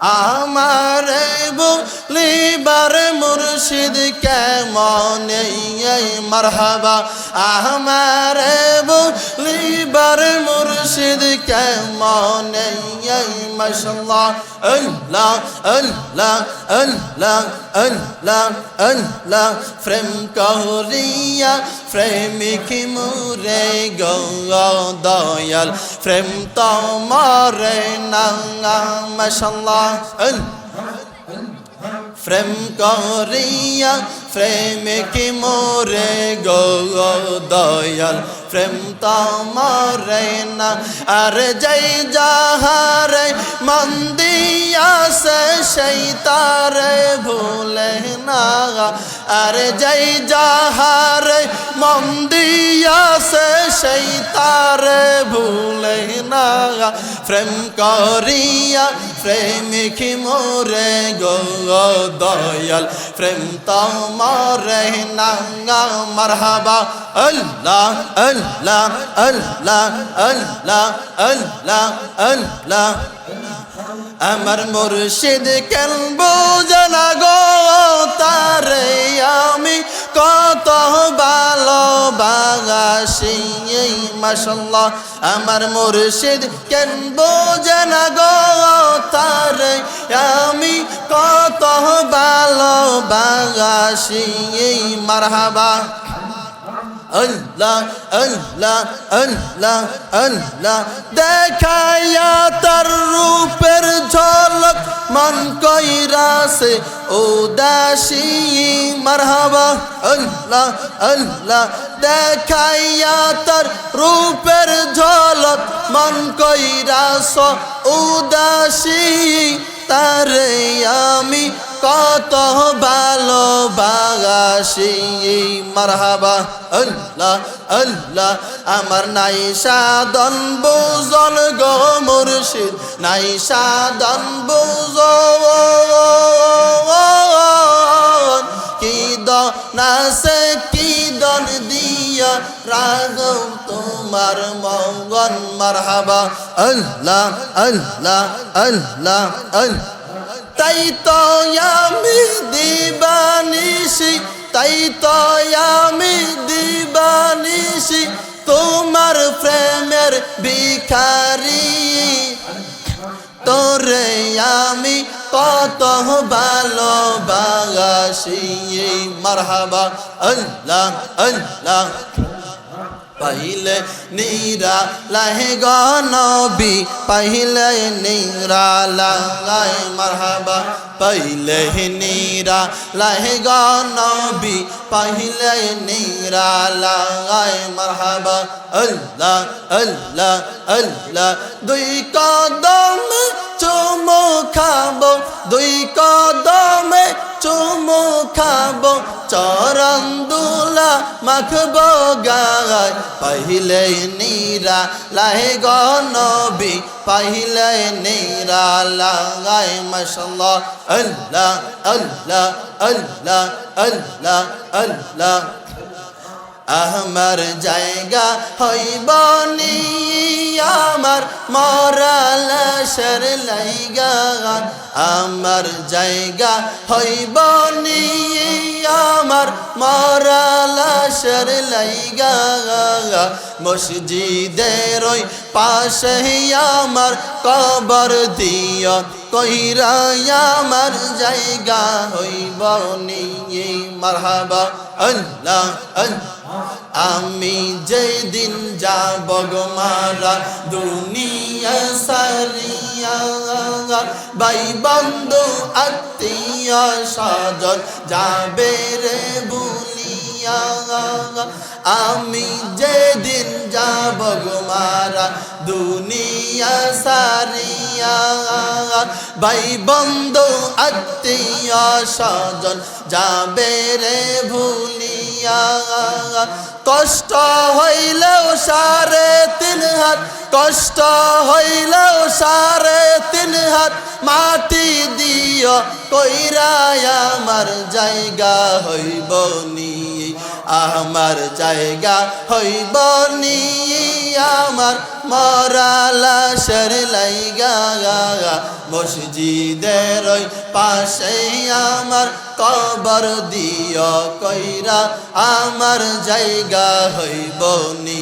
আমার বলিবার মুর্শিদ কেমন মারহাবা? আমার বলিবার মুর্শিদ কেমন এই মাশাল্লাহ, আল্লাহ আল্লাহ আল্লাহ আল্লাহ আল্লাহ। প্রেম করিয়া প্রেমিক মুরে দয়াল, প্রেম তোমারে না মাশাল্লাহ প্রেম করিয়া প্রেমিক মোরে গো দয়াল প্রেম তোমারে না, আর যাই যাহারে মন সেই তারে ভুলে না। আর যাই যাহারে মন সেই তারে ভুলে না। প্রেম করিয়া প্রেমিক মোরে গো দয়াল? প্রেম তোমারে নাঙ্গা মারহাবা। আল্লাহ আল্লাহ আল্লাহ আল্লাহ আল্লাহ আল্লাহ। আমার মুর্শিদ কেন বোঝানা গো? তারে আমি কত মাসাল্লাহ আমার মুর্শিদ কেন বোঝে না গো তার? আমি কত ভালোবাসি এই মারহাবা। আল্লাহ আল্লাহ আল্লাহ আল্লাহ। দেখাইয়া তার রূপের ঝলক মন কইরাছে উদাসী, মারহাবা। আল্লাহ আল্লাহ। দেখাইয়া তার রূপের ঝলক মন কইরাস উদাসী তারে আমি কত ভালোবাসি মারহাবা আল্লাহ আল্লাহ আমার নাই সাদন বুজল গো মুর্শিদ নাই সাদন বুজল কি দনাসে কি দন দিয়া রাগম তোমার মঙ্গন মারহাবা। আল্লাহ আল্লাহ আল্লাহ তাই তো আমি দিবানিসি তাই তো আমি দিবানিসি তোমার প্রেমের ভিখারি তোরে আমি কত ভালোবাসি। মারহাবা আল্লাহ আল্লাহ। পাইলে নীরা লাহে গনবি পাইলে নীরা লাগাই মারহাবা পাইলে নীরা লাহে গনবি পাইলে নীরা লাগাই মারহাবা। আল্লাহ আল্লাহ আল্লাহ, দুই কদমে চুমু খাব, দুই কদমে চুমু খাব, চরণ মাখবো গায় পাহিলে নীরা লাহে গনবি পাহিলে নীরা লাগাই মাশাল্লাহ আল্লাহ আল্লাহ আল্লাহ আল্লাহ আল্লাহ। আমার জায়গা হইব আমার মরালাসের লাইগা আমার জায়গা হইব আমার মরালাসের লাইগা মসজিদের পাশে আমার কবর দিয় কইরা আমার জায়গা হইব নি মারহাবা আল্লাহ আমি যেদিন যাব গো মারা দুনিয়া সারিয়া, ভাই বন্ধু, আত্মীয় স্বজন যাবে রে বুলিয়া। আমি যেদিন যাব গো মারা দুনিয়া সারিয়া, ভাই বন্ধু, আত্মীয় স্বজন যাবে রে ভুলিয়া। কষ্ট হইলেও সারে তিন হাত, কষ্ট হইলেও সারে তিন হাত, মাটি দিও, কইরা আমার জায়গা হইব নি। আমার জায়গা হইব নি আমার মরালা সর লাইগা মসজিদের ওই পাশে আমার কবর দিও কইরা আমার জায়গা হইব নি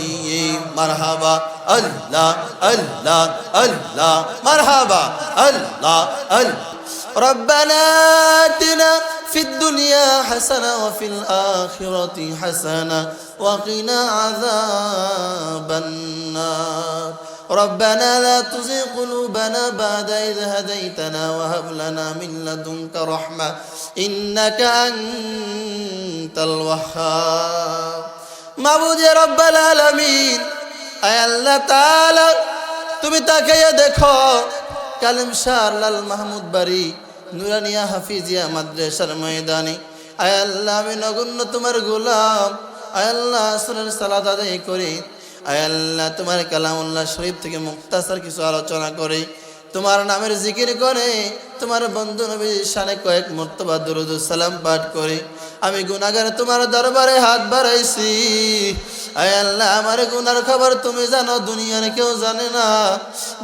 মারহাবা আল্লাহ আল্লাহ আল্লাহ মারহাবা আল্লাহ আল্লাহ ربنا آتنا في الدنيا حسنة وفي الآخرة حسنة وقنا عذاب النار ربنا لا تزغ قلوبنا بعد إذ هديتنا وهب لنا من لدنك رحمة إنك أنت الوهاب মাবুদ রব্বাল আলামিন আয় আল্লাহ তাআলা তুমি তাকে দেখো কালিম শাহ লাল মাহমুদ বাড়ি নুরানিয়া হাফিজিয়া মাদ্রাসার ময়দানে। আয় আল্লাহ, আমি নগণ্য তোমার গোলাম। আয় আল্লাহ, আসরের সালাত আদায় করে। আয় আল্লাহ, তোমার কালামুল্লাহ শরীফ থেকে মুক্তাসার কিছু আলোচনা করে। তোমার নামের জিকির করে। তোমার বন্ধু নবী শানে কয়েক মর্তবা দরুদ সালাম পাঠ করে। আমি গুনাগার তোমার দরবারে হাত বাড়াইছি। আয় আল্লাহ, আমার গুনার খবর তুমি জানো, দুনিয়ার কেউ জানে না।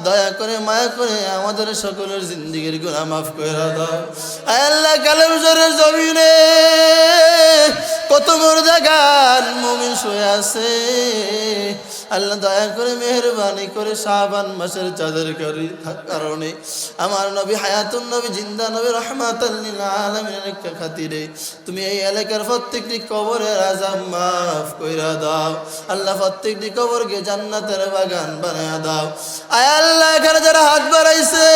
দয়া করে, মায়া করে আমাদের সকলের জিন্দিগির গুণা মাফ করে দাও। আয় আল্লাহ কালের জোরে জমিনে কত মুর্দা জাগান মুমিন শুয়ে আছে। আল্লাহ দয়া করে মেহরবানি করে শাহবান মাসের চাঁদের করি কারণে আমার নবী হায়াতুন নবী, জিন্দা নবী আলামিনের খাতিরে তুমি এই এলাকার প্রত্যেকটি কবরের আজাব মাফ কইরা দাও। আল্লাহ প্রত্যেকটি কবরকে জান্নাতের বাগান বানায়া দাও। আয় আল্লাহ, এখানে যারা হাত বাড়াইছে,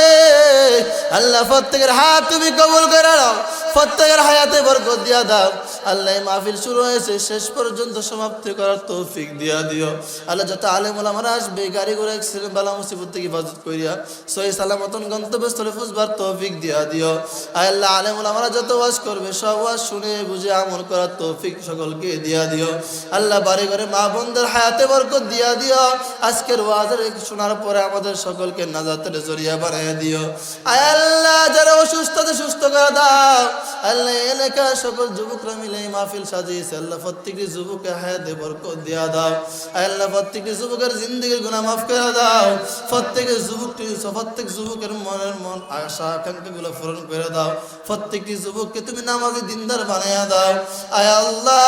আল্লাহ প্রত্যেকের হাত তুমি কবুল করে দাও প্রত্যেকের হায়াতে বরকত দিয়া দাও। আল্লাহ মাহফিল শুরু হয়েছে, শেষ পর্যন্ত সমাপ্তি করার তৌফিক দিয়া দিও। আল্লাহ যত আলেম আমরা আসবে, গাড়ি ঘোড়া অ্যাক্সিডেন্ট বালা মুসিবত থেকে হেফাজত করিয়া সহি সালামতন গন্তব্যস্থলে ফুসবার তৌফিক দিয়া দিও। আল্লাহ আলেম আমরা যত ওয়াজ করবে, সব ওয়াজ শুনে, বুঝে, আমল করার তৌফিক সকলকে দিয়া দিও। আল্লাহ বাড়ি ঘরে মা বোনদের হায়াতে বরকত দিয়া দিও। আজকের ওয়াজের শোনার পরে আমাদের সকলকে নাজাতের জরিয়া বানিয়ে দিও। আয় আল্লাহ, যারা অসুস্থ সুস্থ করে দাও। আল্লাহ এলাকা সকল যুবকরা মিলে এই মাহফিল সাজিয়েছে। আল্লাহ প্রত্যেকটি যুবকের হায়াতে বরকত দিয়া দাও। আল্লাহ প্রত্যেকটি যুবকের জিন্দগির গুনাহ মাফ করে দাও। প্রত্যেকের যুবকটি প্রত্যেক যুবকের মনের মন আশা আকাঙ্ক্ষাগুলো পূরণ করে দাও। প্রত্যেকটি যুবককে তুমি নামাজি দিনদার বানিয়ে দাও। আয় আল্লাহ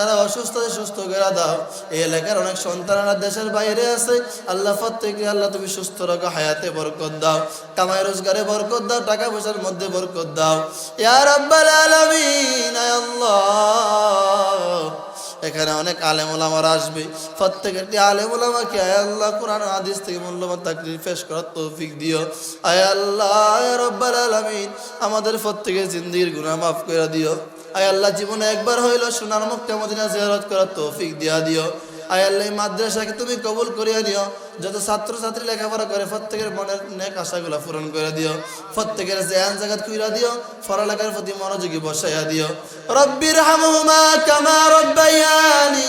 যারা অসুস্থ সুস্থ করে দাও। এই এলাকার অনেক সন্তানরা দেশের বাইরে আছে। আল্লাহ প্রত্যেকে আল্লাহ তুমি সুস্থ রাখো, হায়াতে বরকত দাও। কামাই রোজগারে বরকত দাও, টাকা পয়সার মধ্যে বরকত দাও। ইয়া রাব্বাল আলামিন আল্লাহ। এখানে অনেক আলেম ওলামারা আসবে। প্রত্যেকটি আলেম ওলামাকে আয় আল্লাহ, কোরআন হাদিস থেকে মূল্যবান তাকরির পেশ করার তৌফিক দিও। আয় আল্লাহ রব্বাল আলামিন, আমাদের প্রত্যেকের জিন্দির গুনাহ মাফ করে দিও। আয় আল্লাহ জীবনে একবার হইল সোনার মুক্তি মদিনা জিয়ারত করার তৌফিক দিয়া দিও। আয় আল্লাহ মাদ্রাসাকে তুমি কবুল করিয়া দিও যত ছাত্র ছাত্রী লেখাপড়া করে প্রত্যেকের মনের নেক আশাগুলো পূরণ করে দিও। প্রত্যেকের জেহান জাগাত কুইরা দিও। পড়ালেখার প্রতি মনোযোগী বসাইয়া দিও। রব্বির হামুমা কামা রব্বায়ানি